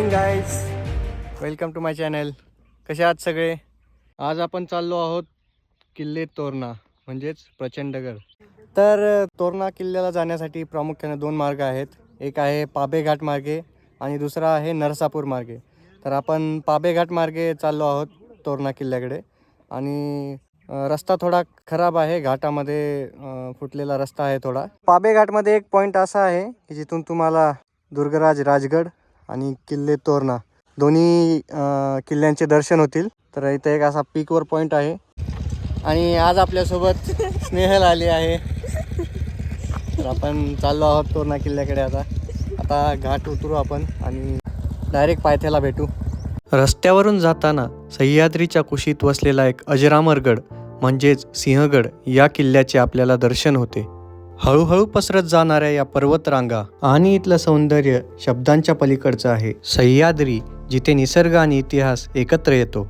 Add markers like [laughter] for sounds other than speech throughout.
Morning guys welcome to my channel कसे आहात सगळे? आज आपण चाललो आहोत किल्ले तोरणा म्हणजेच प्रचंडगड तर तोरणा किल्ल्याला जाण्यासाठी प्रामुख्याने दोन मार्ग आहेत. एक आहे पाबे घाट मार्गे आणि दुसरा आहे नरसापूर मार्गे. तर आपण पाबे घाट मार्गे चाललो आहोत तोरणा किल्ल्याकडे. आणि रस्ता थोडा खराब आहे. घाटामध्ये फुटलेला रस्ता आहे थोडा. पाबे घाटमध्ये एक पॉईंट असा आहे की जिथून तुम्हाला दुर्गराज राजगड आणि किल्ले तोरणा. दोन्ही किल्ल्यांचे दर्शन होतील. तर इथं एक असा पीकवर पॉईंट आहे. आणि आज आपल्यासोबत स्नेहल आली आहे. तर आपण चाललो आहोत तोरणा किल्ल्याकडे आता. आता घाट उतरू आपण आणि डायरेक्ट पायथ्याला भेटू. रस्त्यावरून जाताना सह्याद्रीच्या कुशीत वसलेला एक अजरामरगड म्हणजेच सिंहगड या किल्ल्याचे आपल्याला दर्शन होते. हळूहळू पसरत जाणाऱ्या या पर्वतरांगा आणि इथलं सौंदर्य शब्दांच्या पलीकडचं आहे. सह्याद्री जिथे निसर्ग आणि इतिहास एकत्र येतो.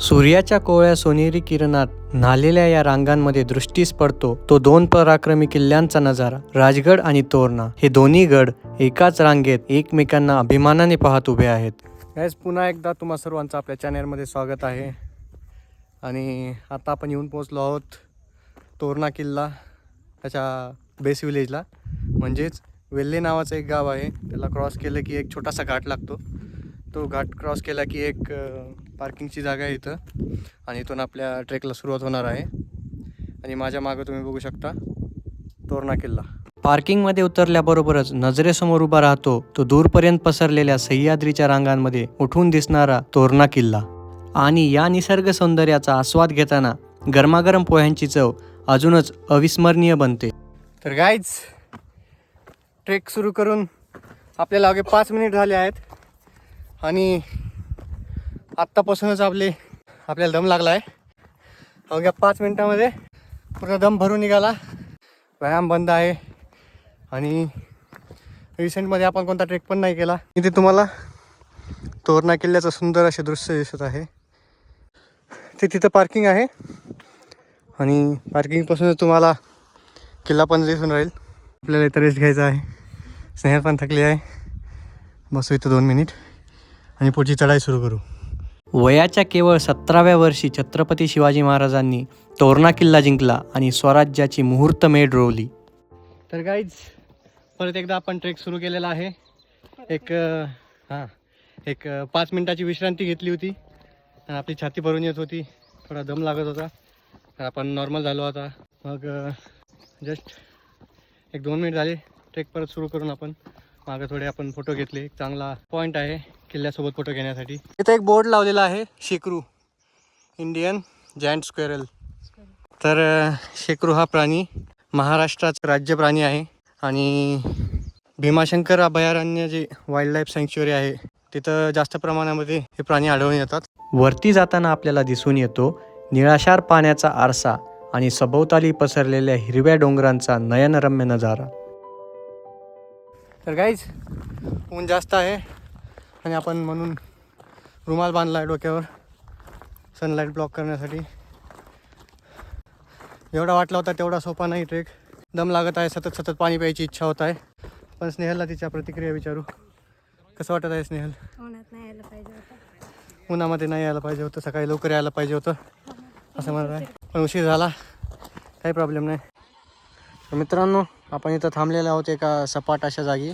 सूर्याच्या कोवळ्या सोनेरी किरणात न्हालेल्या या रांगांमध्ये दृष्टीस पडतो तो दोन पराक्रमी किल्ल्यांचा नजारा राजगड आणि तोरणा. हे दोन्ही गड एकाच रांगेत एकमेकांना अभिमानाने पाहत उभे आहेत. गॅस पुन्हा एकदा तुम्हा सर्वांचं आपल्या चॅनलमध्ये स्वागत आहे. आणि आता आपण येऊन पोहोचलो आहोत तोरणा किल्ला त्याच्या बेस विलेजला म्हणजेच वेल्ले नावाचं एक गाव आहे. त्याला क्रॉस केलं की एक छोटासा घाट लागतो. तो घाट क्रॉस केला की एक पार्किंगची जागा आहे इथं. आणि इथून आपल्या ट्रेकला सुरुवात होणार आहे. आणि माझ्या मागं तुम्ही बघू शकता तोरणा किल्ला. पार्किंगमध्ये उतरल्याबरोबरच नजरेसमोर उभा राहतो तो दूरपर्यंत पसरलेल्या सह्याद्रीच्या रांगांमध्ये उठून दिसणारा तोरणा किल्ला. आणि या निसर्ग सौंदर्याचा आस्वाद घेताना गरमागरम पोह्यांची चव अजूनच अविस्मरणीय बनते. तर गाईज ट्रेक सुरू करून आपल्याला अगे पाच मिनिट झाले आहेत. आणि आत्तापासूनच आपले आपल्याला दम लागला आहे अवघ्या पाच मिनटामध्ये पूर्ण दम भरून निघाला. व्यायाम बंद आहे. आणि रिसेंटमध्ये आपण कोणता ट्रेक पण नाही केला. इथे तुम्हाला तोरणा किल्ल्याचं सुंदर असे दृश्य दिसत आहे. ते तिथं पार्किंग आहे. आणि पार्किंगपासूनच तुम्हाला किल्ला पण दिसून राहील. आपल्याला इथं रेस्ट घ्यायचा आहे. स्नेहल पण थकली आहे. बसू इथं दोन मिनिट आणि पुढची चढाई सुरू करू. वयाच्या केवळ सतराव्या वर्षी छत्रपती शिवाजी महाराजांनी तोरणा किल्ला जिंकला आणि स्वराज्याची मुहूर्त मेढ रोवली. तर गाईज परत एकदा आपण ट्रेक सुरू केलेला आहे. एक हां एक पाच मिनिटाची विश्रांती घेतली होती. आणि आपली छाती भरून येत होती. थोडा दम लागत होता. तर आपण नॉर्मल झालो आता. मग जस्ट एक दोन मिनिट झाले. ट्रेक परत सुरू करून आपण. मागं थोडे आपण फोटो घेतले. एक चांगला पॉईंट आहे किल्ल्यासोबत फोटो घेण्यासाठी. इथं एक बोर्ड लावलेला आहे शेकरू. इंडियन जॅन्ट स्क्वेरल तर शेकरू हा प्राणी महाराष्ट्राचा राज्य प्राणी आहे. आणि भीमाशंकर अभयारण्य जे वाईल्ड लाईफ आहे तिथं जास्त प्रमाणामध्ये हे प्राणी आढळून येतात. वरती जाताना आपल्याला दिसून येतो निळाशार पाण्याचा आरसा. आणि सभोवताली पसरलेल्या हिरव्या डोंगरांचा नयनरम्य नजारा. तर गाईज ऊन जास्त आहे आणि आपण म्हणून रुमाल बांधला आहे डोक्यावर सनलाईट ब्लॉक करण्यासाठी. जेवढा वाटला होता तेवढा सोपा नाही ट्रेक दम लागत आहे सतत सतत पाणी प्यायची इच्छा होत आहे. पण स्नेहलला तिच्या प्रतिक्रिया विचारू. कसं वाटत आहे स्नेहल? उन्हात नाही यायला पाहिजे होतं. उन्हामध्ये नाही यायला पाहिजे होतं सकाळी लवकर यायला पाहिजे होतं. असं म्हणत आहे. पण उशीर झाला. काही प्रॉब्लेम नाही. तर मित्रांनो आपण इथं थांबलेलं आहोत एका सपाट अशा जागी.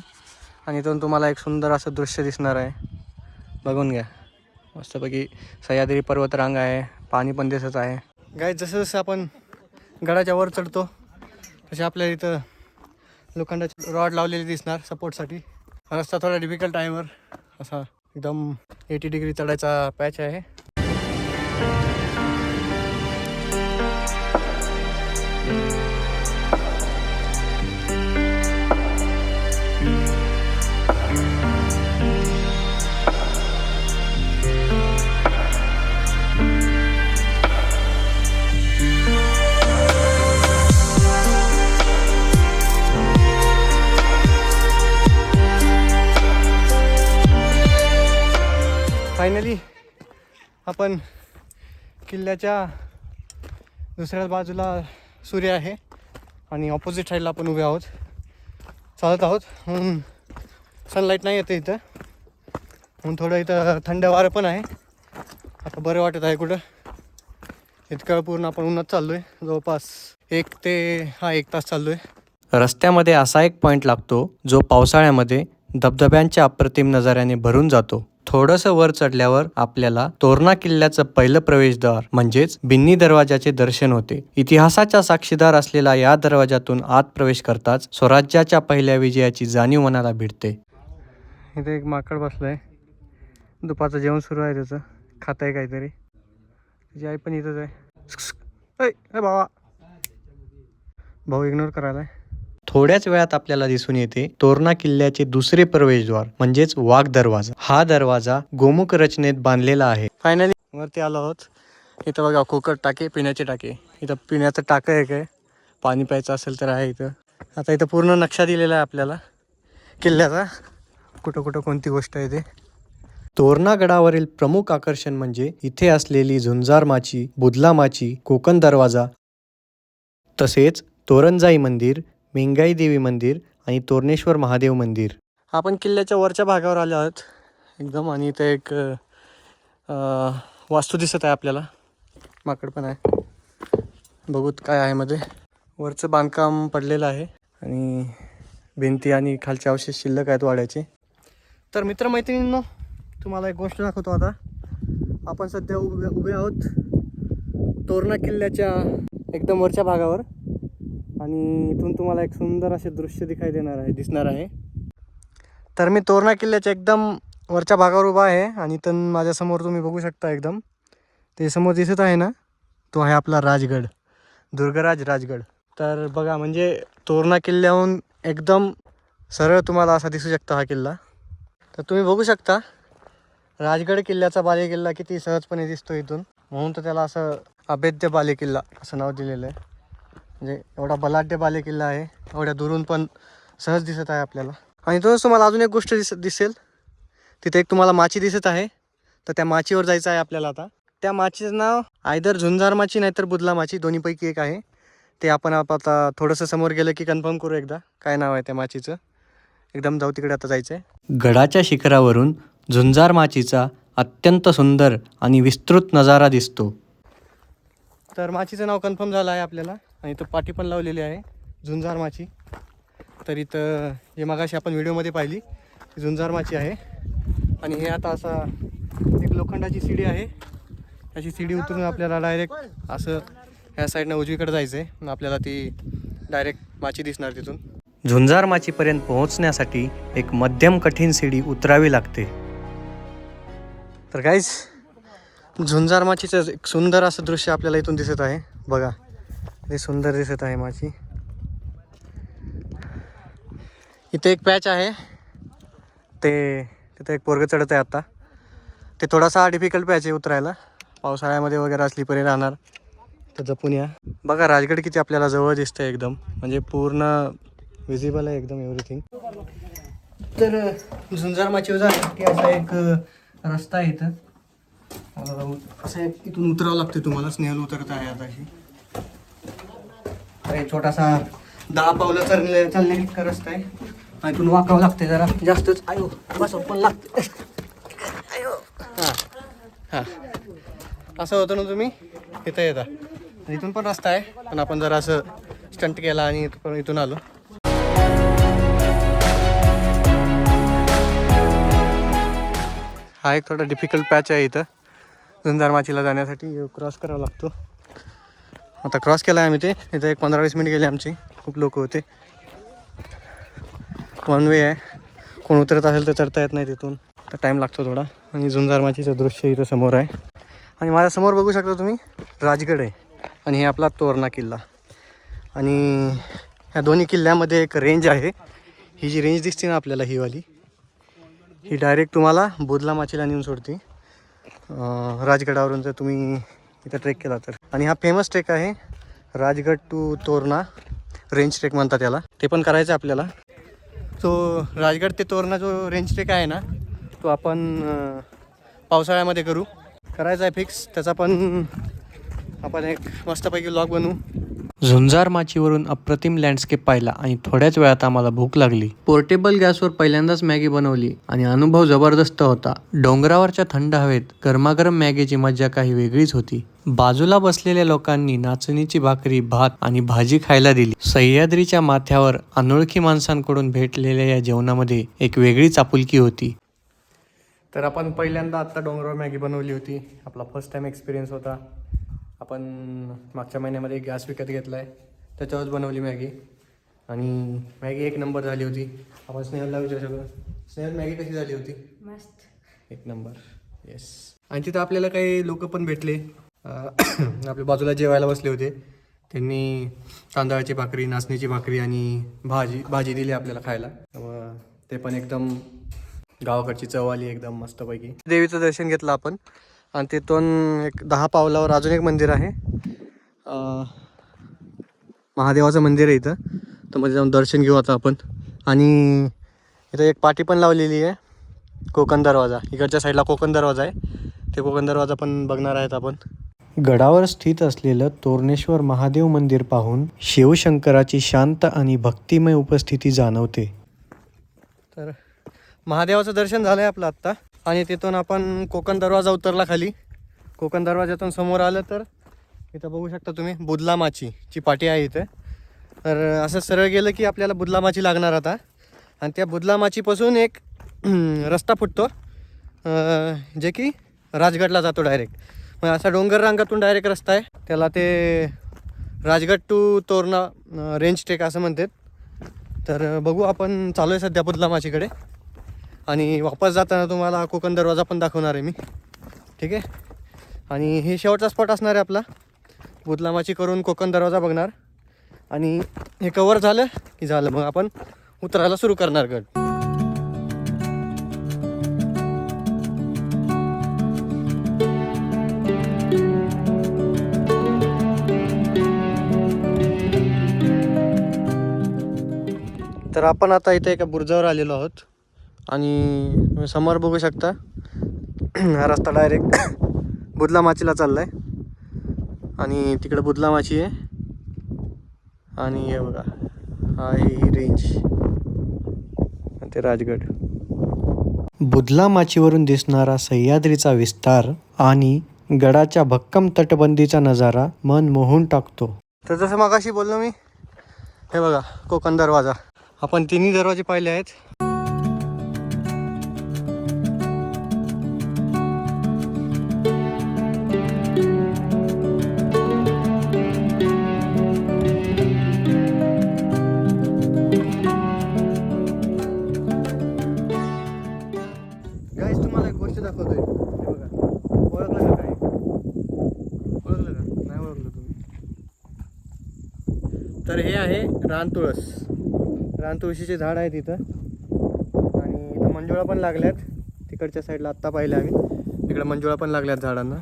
आणि इथून तुम्हाला एक सुंदर असं दृश्य दिसणार आहे. बघून घ्या. मस्तपैकी सह्याद्री पर्वतरांग आहे. पाणी पण दिसत आहे. गाय जसं जसं आपण गडाच्या वर चढतो तसे आपल्याला इथं लोखंडाचे रॉड लावलेले दिसणार सपोर्टसाठी रस्ता थोडा डिफिकल्ट आहे वर. असा एकदम एटी डिग्री चढायचा पॅच आहे. फायनली आपण किल्ल्याच्या दुसऱ्या बाजूला सूर्य आहे आणि ऑपोजिट साईडला आपण उभे आहोत. चालत आहोत. म्हणून सनलाईट नाही येते इथं. म्हणून थोडं इथं थंड वारं पण आहे. आता बरं वाटत आहे कुठं. इतकं पूर्ण आपण उन्हात आहे जवळपास एक ते हा एक तास चाललो आहे रस्त्यामध्ये असा एक पॉईंट लागतो जो पावसाळ्यामध्ये धबधब्यांच्या अप्रतिम नजाऱ्याने भरून जातो. थोडंसं वर चढल्यावर आपल्याला तोरणा किल्ल्याचं पहिलं प्रवेशद्वार म्हणजेच बिन्नी दरवाजाचे दर्शन होते. इतिहासाचा साक्षीदार असलेला या दरवाजातून आत प्रवेश करताच स्वराज्याच्या पहिल्या विजयाची जाणीव मनाला भिडते. इथे एक माकड बसलंय. दुपारचं जेवण सुरू आहे त्याचं. खात आहे काहीतरी. त्याची आई पण इथंच आहे. ऐ, बाबा भाऊ इग्नोर करायला थोड्याच वेळात आपल्याला दिसून येते तोरणा किल्ल्याचे दुसरे प्रवेशद्वार म्हणजेच वाघ दरवाजा. हा दरवाजा गोमुख रचनेत बांधलेला आहे. फायनली वरती आलो आहोत. इथं बघा कोकट टाके पिण्याचे टाके. इथं पिण्याचं टाकं एक आहे. पाणी प्यायचं असेल तर आहे इथं. आता इथं पूर्ण नक्षा दिलेला आहे आपल्याला. किल्ल्याचा. कुठं कुठं कोणती गोष्ट आहे ते. तोरणा गडावरील प्रमुख आकर्षण म्हणजे इथे असलेली झुंजार माची बुदला माची कोकण दरवाजा. तसेच तोरणजाई मंदिर मेंगाई देवी मंदिर आणि तोरणेश्वर महादेव मंदिर. आपण किल्ल्याच्या वरच्या भागावर आलो आहोत. एकदम आणि इथं एक वास्तू दिसत आहे आपल्याला. माकड पण आहे. बघूत काय आहे मध्ये. वरचं बांधकाम पडलेलं आहे. आणि भिंती आणि खालचे अवशेष शिल्लक आहेत वाड्याचे. तर मित्रमैत्रिणींनो तुम्हाला एक गोष्ट दाखवतो आता. आपण सध्या उभे उभे आहोत तोरणा किल्ल्याच्या एकदम वरच्या भागावर. आणि इथून तुम्हाला एक सुंदर असे दृश्य दिखाई देणार आहे. दिसणार आहे. तर मी तोरणा किल्ल्याच्या एकदम वरच्या भागावर उभा आहे आणि इथून माझ्यासमोर तुम्ही बघू शकता एकदम. ते समोर दिसत आहे ना तो आहे आपला राजगड दुर्गराज राजगड. तर बघा म्हणजे तोरणा किल्ल्याहून एकदम सरळ तुम्हाला असा दिसू शकता हा किल्ला. तर तुम्ही बघू शकता राजगड किल्ल्याचा बालेकिल्ला किती सहजपणे दिसतो इथून. म्हणून तर त्याला असं अभेद्य बालेकिल्ला असं नाव दिलेलं आहे. म्हणजे एवढा बलाढ्य बालेकिल्ला आहे. एवढ्या दुरून पण सहज दिसत आहे आपल्याला. आणि तोच तुम्हाला अजून एक गोष्ट दिस दिसेल. तिथे एक तुम्हाला माची दिसत आहे. तर त्या माचीवर जायचं आहे आपल्याला आता. त्या माचीचं नाव आयदर झुंजार माची नाहीतर बुदला माची दोन्हीपैकी एक आहे. ते आपण आप- आता थोडंसं समोर गेलं की कन्फर्म करू एकदा. काय नाव आहे त्या माचीचं? एकदम जाऊ तिकडे आता जायचं आहे गडाच्या शिखरावरून झुंजार माचीचा अत्यंत सुंदर आणि विस्तृत नजारा दिसतो. तर माचीचं नाव कन्फर्म झालं आहे आपल्याला. आणि इथं पाठी पण लावलेली आहे झुंजार माची. तर इथं जे मगाशी आपण व्हिडिओमध्ये पाहिली ती झुंजार माची आहे. आणि हे आता असा एक लोखंडाची सीडी आहे. त्याची सीडी उतरून आपल्याला डायरेक्ट असं ह्या साईडनं उजवीकडे जायचं आहे आणि आपल्याला ती डायरेक्ट माची दिसणार तिथून. झुंजार माचीपर्यंत पोहोचण्यासाठी एक मध्यम कठीण सीडी उतरावी लागते. तर काहीच झुंजार माचीचं एक सुंदर असं दृश्य आपल्याला इथून दिसत आहे. बघा. ते सुंदर दिसत आहे माझी इथे एक पॅच आहे. ते तिथे एक पोरगं चढत आहे आता. ते थोडासा डिफिकल्ट पॅच आहे उतरायला. पावसाळ्यामध्ये वगैरे असली परी राहणार. तर जपून या. बघा राजगड किती आपल्याला जवळ दिसतंय एकदम. म्हणजे पूर्ण विजिबल आहे एकदम एव्हरीथिंग तर झुंजार माचीवर जाण्यासाठी असा एक रस्ता आहे इथं. असं एक इथून उतरावं लागते तुम्हाला. स्नेहल उतरत आहे आता छोटासा दहा पावलं चालण्या चालण्या इतका रस्ता आहे. आणि इथून वाकावं लागते जरा. जास्तच आयो बस पण लागते आयो. हां. हां. असं होतं ना तुम्ही? इथं येता. इथून पण रस्ता आहे पण आपण जरा असं स्टंट केला आणि इथं- इथून आलो. हा एक थोडा डिफिकल्ट पॅच आहे इथं. झुंजार माचीला जाण्यासाठी क्रॉस करावा लागतो. आता क्रॉस केला आहे आम्ही ते. इथं एक पंधरा वीस मिनिट गेले आमची. खूप लोक होते. वन वे आहे. कोण उतरत असेल तर चढता येत नाही तिथून. तर टाईम लागतो थोडा. आणि झुंजारमाचीचं दृश्य इथं समोर आहे. आणि माझ्यासमोर बघू शकता तुम्ही राजगड आहे. आणि हे आपला तोरणा किल्ला. आणि ह्या दोन्ही किल्ल्यामध्ये एक रेंज आहे. ही जी रेंज दिसते ना आपल्याला ही वाली ही डायरेक्ट तुम्हाला बोदला माचीला नेऊन सोडते. राजगडावरून जर तुम्ही इथं ट्रेक केला तर. आणि हा फेमस ट्रेक आहे Rajgad to Torna. Range trek म्हणतात त्याला ते पण करायचं आहे आपल्याला. तो राजगड ते तोरणा जो रेंज ट्रेक आहे ना तो आपण पावसाळ्यामध्ये करू. करायचा आहे फिक्स त्याचा पण आपण एक मस्तपैकी लॉग बनवू. झुंजार माचीवरून अप्रतिम लँडस्केप पाहिला आणि थोड्याच वेळात आम्हाला भूक लागली. पोर्टेबल गॅसवर पहिल्यांदाच मॅगी बनवली आणि अनुभव जबरदस्त होता. डोंगरावरच्या थंड हवेत गरमागरम मॅगीची मज्जा काही वेगळीच होती. बाजूला बसलेल्या लोकांनी नाचणीची भाकरी भात आणि भाजी खायला दिली. सह्याद्रीच्या माथ्यावर अनोळखी माणसांकडून भेटलेल्या या जेवणामध्ये एक वेगळीच आपुलकी होती. तर आपण पहिल्यांदा आत्ता डोंगरावर मॅगी बनवली होती. आपला फर्स्ट टाइम एक्सपिरियन्स होता. आपण मागच्या महिन्यामध्ये गॅस विकत घेतला आहे त्याच्यावरच बनवली मॅगी. आणि मॅगी एक नंबर झाली होती. आपण स्नेहलला विचारू शकतो. स्नेहल मॅगी कशी झाली होती? मस्त. एक नंबर. येस आणि तिथं आपल्याला काही लोक पण भेटले. [clears throat] आपल्या बाजूला जेवायला बसले होते. त्यांनी तांदळाची भाकरी नाचणीची भाकरी आणि भाजी भाजी दिली आपल्याला खायला. ते पण एकदम गावाकडची चव आली एकदम मस्तपैकी. देवीचं दर्शन घेतलं आपण. आणि तिथून एक दहा पावलावर अजून एक मंदिर आहे. महादेवाचं मंदिर आहे इथं. तर मध्ये जाऊन दर्शन घेऊ आता आपण. आणि इथं एक पाटी पण लावलेली आहे. कोकण दरवाजा. इकडच्या साईडला कोकण दरवाजा आहे. ते कोकण दरवाजा पण बघणार आहेत आपण. गडावर स्थित असलेलं तोरणेश्वर महादेव मंदिर पाहून शिवशंकराची शांत आणि भक्तिमय उपस्थिती जाणवते. तर महादेवाचं दर्शन झालं आहे आपलं आत्ता. आणि तिथून आपण कोकण दरवाजा उतरला खाली. कोकण दरवाजातून समोर आलं तर इथं बघू शकता तुम्ही बुदलामाची ची पाटी आहे इथे. तर असं सरळ गेलं की आपल्याला बुदलामाची लागणार आता. आणि त्या बुदलामाचीपासून एक रस्ता फुटतो. जे की राजगडला जातो डायरेक्ट मग असा डोंगर रांगातून डायरेक्ट रस्ता आहे. त्याला ते Rajgad to Torna range trek असं म्हणतात. तर बघू आपण चालू आहे सध्या बुदलामाचीकडे. आणि वापस जाताना तुम्हाला कोकण दरवाजा पण दाखवणार आहे मी. ठीक आहे? आणि हे शेवटचा स्पॉट असणार आहे आपला. बुदलामाची करून कोकण दरवाजा बघणार. आणि हे कवर झालं की झालं? मग आपण उतरायला सुरू करणार गड. तर आपण आता इथे एका बुर्जावर आलेलो आहोत. आणि समोर बघू शकता हा रस्ता डायरेक्ट बुदला माचीला चालला आहे आणि तिकडे बुदला माची आहे. आणि हे बघा हा आहे ही रेंज ते राजगड. बुदला माचीवरून दिसणारा सह्याद्रीचा विस्तार आणि गडाच्या भक्कम तटबंदीचा नजारा मन मोहून टाकतो. तर जसं मगाशी बोललो मी हे बघा कोकण दरवाजा. आपण तिन्ही दरवाजे पाहिले आहेत. दाखवतोय. हे बघा. ओळखलं का काय ओळखलं का? नाही ओळखलं तुम्ही. तर हे आहे रानतुळस रानतुळशीचे झाड आहे तिथं. आणि इथं मंजुळा पण लागल्यात. तिकडच्या साईडला आत्ता पाहिलं आम्ही. तिकडे मंजुळा पण लागल्यात झाडांना.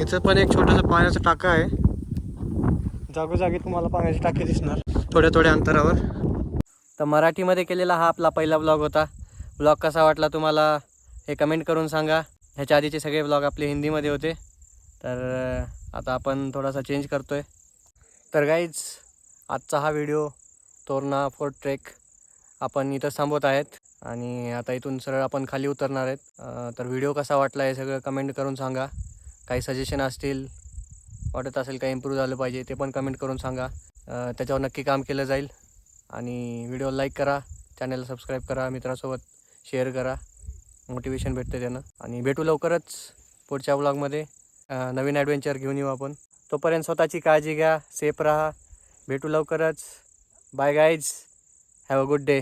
इथं पण एक छोटंसं पाण्याचं टाका आहे. जागोजागी तुम्हाला पाण्याची टाकी दिसणार. थोड्या थोड्या अंतरावर. तर मराठीमध्ये केलेला हा आपला पहिला ब्लॉग होता. ब्लॉग कसा वाटला तुम्हाला हे कमेंट करून सांगा. ह्याच्या आधीचे सगळे ब्लॉग आपले हिंदीमध्ये होते. तर आता आपण थोडासा चेंज करतो आहे तर गाईज आजचा हा व्हिडिओ तोरणा फोर्ट ट्रेक आपण इथं थांबवत आहेत. आणि आता इथून सरळ आपण खाली उतरणार आहेत. तर व्हिडिओ कसा वाटला हे सगळं कमेंट करून सांगा. काही सजेशन असतील वाटत असेल काही इम्प्रूव्ह झालं पाहिजे ते पण कमेंट करून सांगा. त्याच्यावर नक्की काम केलं जाईल. आणि व्हिडिओ लाईक करा चॅनलला सबस्क्राईब करा मित्रासोबत शेअर करा. मोटिवेशन भेटते त्यानं. आणि भेटू लवकरच पुढच्या ब्लॉगमध्ये नवीन ॲडव्हेंचर घेऊन येऊ आपण. तोपर्यंत स्वतःची काळजी घ्या सेफ राहा. भेटू लवकरच. Bye guys have a good day